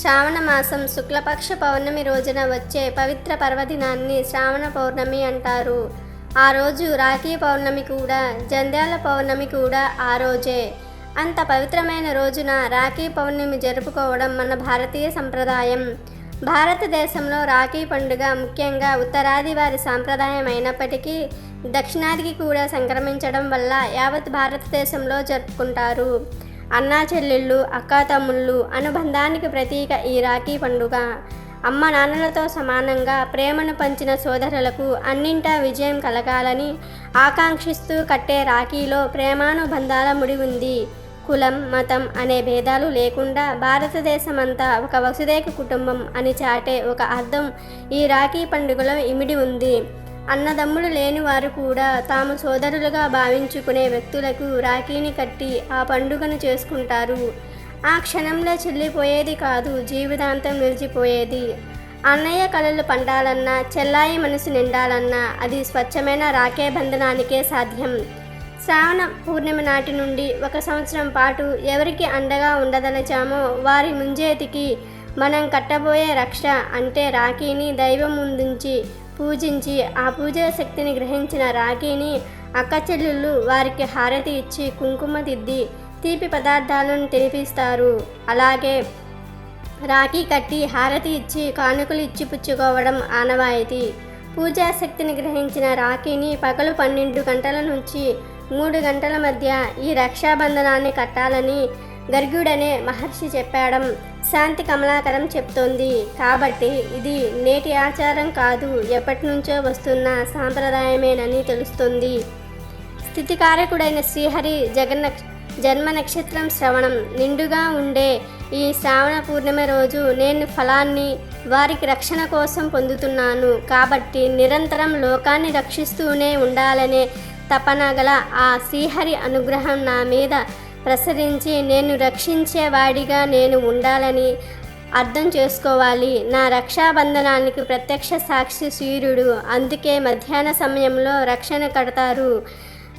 శ్రావణ మాసం శుక్లపక్ష పౌర్ణమి రోజున వచ్చే పవిత్ర పర్వదినాన్ని శ్రావణ పౌర్ణమి అంటారు. ఆ రోజు రాఖీ పౌర్ణమి కూడా జంధ్యాల పౌర్ణమి కూడా ఆ రోజే. అంత పవిత్రమైన రోజున రాఖీ పౌర్ణమి జరుపుకోవడం మన భారతీయ సంప్రదాయం. భారతదేశంలో రాఖీ పండుగ ముఖ్యంగా ఉత్తరాది వారి సాంప్రదాయం అయినప్పటికీ దక్షిణాదికి కూడా సంక్రమించడం వల్ల యావత్ భారతదేశంలో జరుపుకుంటారు. అన్నా చెల్లెళ్ళు అక్కా తమ్ముళ్ళు అనుబంధానికి ప్రతీక ఈ రాఖీ పండుగ. అమ్మ నాన్నలతో సమానంగా ప్రేమను పంచిన సోదరులకు అన్నింటా విజయం కలగాలని ఆకాంక్షిస్తూ కట్టే రాఖీలో ప్రేమానుబంధాల ముడి ఉంది. కులం మతం అనే భేదాలు లేకుండా భారతదేశమంతా ఒక వసుదేక కుటుంబం అని చాటే ఒక అర్థం ఈ రాఖీ పండుగలో ఇమిడి ఉంది. అన్నదమ్ములు లేని వారు కూడా తాము సోదరులుగా భావించుకునే వ్యక్తులకు రాఖీని కట్టి ఆ పండుగను చేసుకుంటారు. ఆ క్షణంలో చెల్లిపోయేది కాదు జీవితాంతం నిలిచిపోయేది అన్నయ్య కళలు పండాలన్నా చెల్లాయి మనసు నిండాలన్నా అది స్వచ్ఛమైన రాఖీ బంధనానికే సాధ్యం. శ్రావణ పూర్ణిమ నాటి నుండి ఒక సంవత్సరం పాటు ఎవరికి అండగా ఉండదలచామో వారి ముంజేతికి మనం కట్టబోయే రక్ష అంటే రాఖీని దైవం ముందుంచి పూజించి ఆ పూజా శక్తిని గ్రహించిన రాఖీని అక్క చెల్లెళ్ళు వారికి హారతి ఇచ్చి కుంకుమ దిద్ది తీపి పదార్థాలను తినిపిస్తారు. అలాగే రాఖీ కట్టి హారతి ఇచ్చి కానుకలు ఇచ్చి పుచ్చుకోవడం ఆనవాయితీ. పూజా శక్తిని గ్రహించిన రాఖీని పగలు పన్నెండు గంటల నుంచి మూడు గంటల మధ్య ఈ రక్షాబంధనాన్ని కట్టాలని గర్గుడనే మహర్షి చెప్పాడం. శాంతి కమలాకరం చెప్తోంది. కాబట్టి ఇది నేటి ఆచారం కాదు. ఎప్పటి నుంచో వస్తున్న సాంప్రదాయమేనని తెలుస్తుంది. స్థితికారకుడైన శ్రీహరి జగన్న జన్మ నక్షత్రం శ్రవణం. నిండుగా ఉండే ఈ శ్రావణ పూర్ణిమ రోజు నేను ఫలాన్ని వారికి రక్షణ కోసం పొందుతున్నాను. కాబట్టి నిరంతరం లోకాన్ని రక్షిస్తూనే ఉండాలనే తపన గల ఆ శ్రీహరి అనుగ్రహం నా మీద ప్రసరించి నేను రక్షించేవాడిగా నేను ఉండాలని అర్థం చేసుకోవాలి. నా రక్షాబంధనానికి ప్రత్యక్ష సాక్షి సూర్యుడు. అందుకే మధ్యాహ్న సమయంలో రక్షణ కడతారు.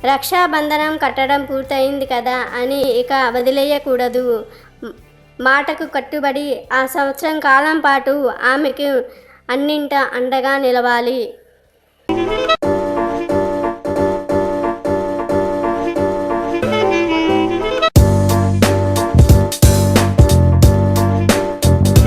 రక్షాబంధనం కట్టడం పూర్తయింది కదా అని ఇక వదిలేయకూడదు. మాటకు కట్టుబడి ఆ సంవత్సరం కాలం పాటు ఆమెకు అన్నింట అండగా నిలవాలి.